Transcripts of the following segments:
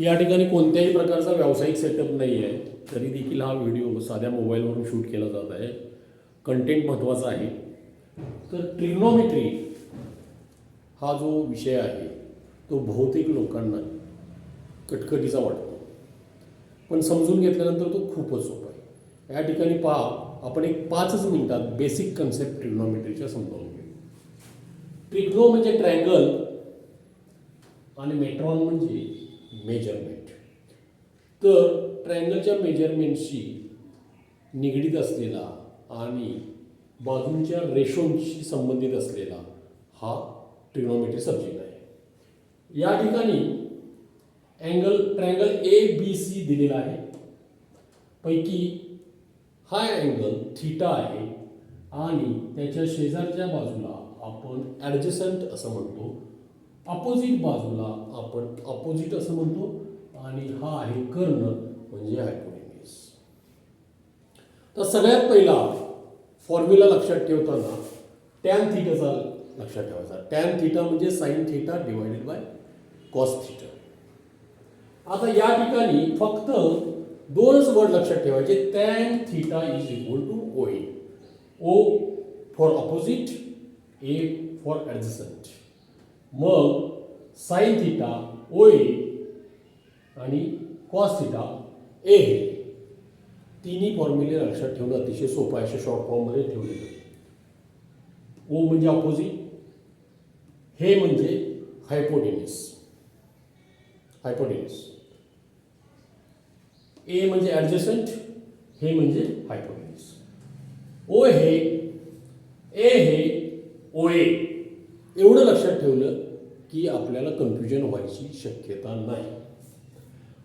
या ठिकाणी कोणत्याही प्रकारचा व्यावसायिक सेटअप नाही आहे तरी देखील हा व्हिडिओ साध्या मोबाईलवरून शूट केला जात आहे. कंटेंट महत्त्वाचा आहे. तर ट्रिग्नॉमेट्री हा जो विषय आहे तो बहुतेक लोकांना कटकटीचा वाटतो. पण समजून घेतल्यानंतर तो खूपच सोपा आहे. या ठिकाणी पहा आपण एक पाचच मिनिटात बेसिक कन्सेप्ट ट्रिग्नॉमेट्रीच्या समजावून घेऊ. ट्रिग्नो म्हणजे ट्रँगल आणि मेट्रॉन म्हणजे मेजरमेंट तर ट्रँगलच्या मेजरमेंटशी निगडीत असलेला आणि बाजूंच्या रेशोंशी संबंधित असलेला हा ट्रिग्नोमेट्री सब्जेक्ट आहे. या ठिकाणी angle triangle A B C दिलेला आहे. पैकी हा अँगल थिटा आहे आणि त्याच्या शेजारच्या बाजूला आपण ॲडजसंट असं म्हणतो. अपोजिट बाजूला आपण अपोजिट असं म्हणतो आणि हा आहे कर्ण म्हणजे हायपोटेनियस तर सगळ्यात पहिला फॉर्म्युला लक्षात ठेवताना टॅन थिटाचा लक्षात ठेवायचा. टॅन थिटा म्हणजे sine theta divided by cos theta आता या ठिकाणी फक्त दोनच वर्ड लक्षात ठेवायचे. Tan theta is equal to O A O for opposite A for adjacent मग साईन थिटा ओ ए आणि कॉस थिटा ए हे तिन्ही फॉर्म्युले लक्षात ठेवणं अतिशय सोपं आहे अशा शॉर्ट फॉर्ममध्ये ठेवलेलं ओ म्हणजे अपोजिट हे म्हणजे हायपोटेनिस हायपोटेनिस ए म्हणजे ॲडजस्टंट हे म्हणजे हायपोटेनिस ओ हे ए हे ओ ए एवढं लक्षात ठेवलं की आपल्याला कन्फ्युजन व्हायची शक्यता नाही.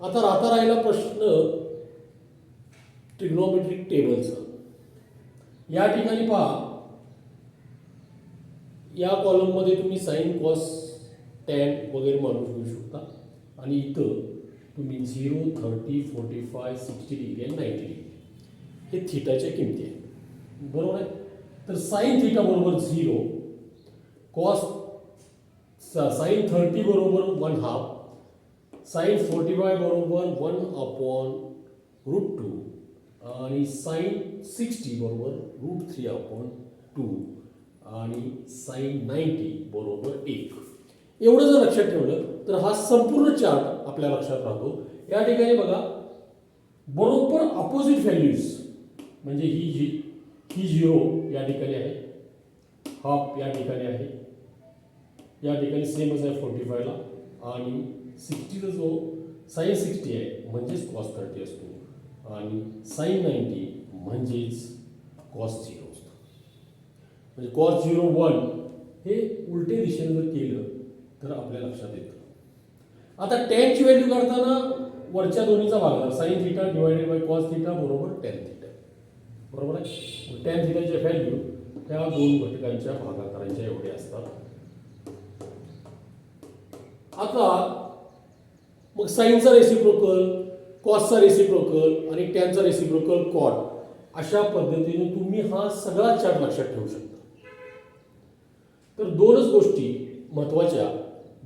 आता राहता राहिला प्रश्न ट्रिग्नोमेट्रिक टेबलचा या ठिकाणी पहा. या कॉलममध्ये तुम्ही साईन कॉस टॅन वगैरे मानून घेऊ शकता. आणि इथं तुम्ही zero thirty forty five sixty degree आणि नाईन्टी डिग्री हे थिटाच्या किमती आहेत. बरोबर आहे? तर साईन थिटा बरोबर झिरो कॉस साईन थर्टी बरोबर one half sine forty five बरोबर वन अपॉन रूट टू आणि साईन सिक्स्टी बरोबर रूट थ्री अपॉन टू आणि साईन नाईन्टी बरोबर एक. एवढं जर लक्षात ठेवलं तर हा संपूर्ण चार्ट आपल्या लक्षात राहतो. या ठिकाणी बघा बरोबर अपोजिट व्हॅल्यूज म्हणजे ही जी ही झिरो या ठिकाणी आहे. हाफ या ठिकाणी आहे. या ठिकाणी सेमच आहे फोर्टी फायला आणि सिक्स्टीचा जो साईन सिक्स्टी आहे म्हणजेच कॉस थर्टी असतो. आणि साईन नाईन्टी म्हणजेच कॉस झिरो असतो. म्हणजे कॉस झिरो वन हे उलटे दिशेने जर केलं तर आपल्या लक्षात येतं. आता टेनची व्हॅल्यू काढताना वरच्या दोन्हीचा भाग sine theta divided by cos theta बरोबर टेन थिटा बरोबर आहे? टेन थिटाच्या व्हॅल्यू त्या दोन घटकांच्या भागाकारांच्या एवढे असतात. आता मग साईनचा रेसिप्रोकल कॉसचा रेसिप्रोकल आणि टॅनचा रेसिप्रोकल कॉट अशा पद्धतीने तुम्ही हा सगळा चार्ट लक्षात ठेवू शकता. तर दोनच गोष्टी महत्त्वाच्या.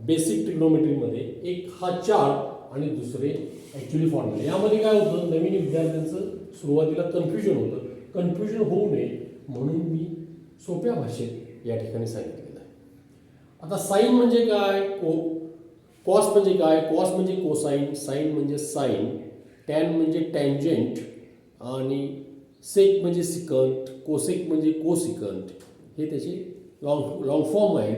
बेसिक ट्रिग्नोमेट्रीमध्ये एक हा चार्ट आणि दुसरे ॲक्च्युली फॉर्म्युले यामध्ये काय होतं? नवीन विद्यार्थ्यांचं सुरुवातीला कन्फ्युजन होतं. कन्फ्युजन होऊ नये म्हणून मी सोप्या भाषेत या ठिकाणी सांगितलेलं आहे. आता साईन म्हणजे काय? को कॉस म्हणजे काय? कॉस म्हणजे कोसाईन साईन म्हणजे साईन टॅन म्हणजे टँजंट आणि सेक म्हणजे सिकंट कोसेक म्हणजे कोसिकंट. हे त्याचे लॉंग लॉंग फॉर्म आहेत.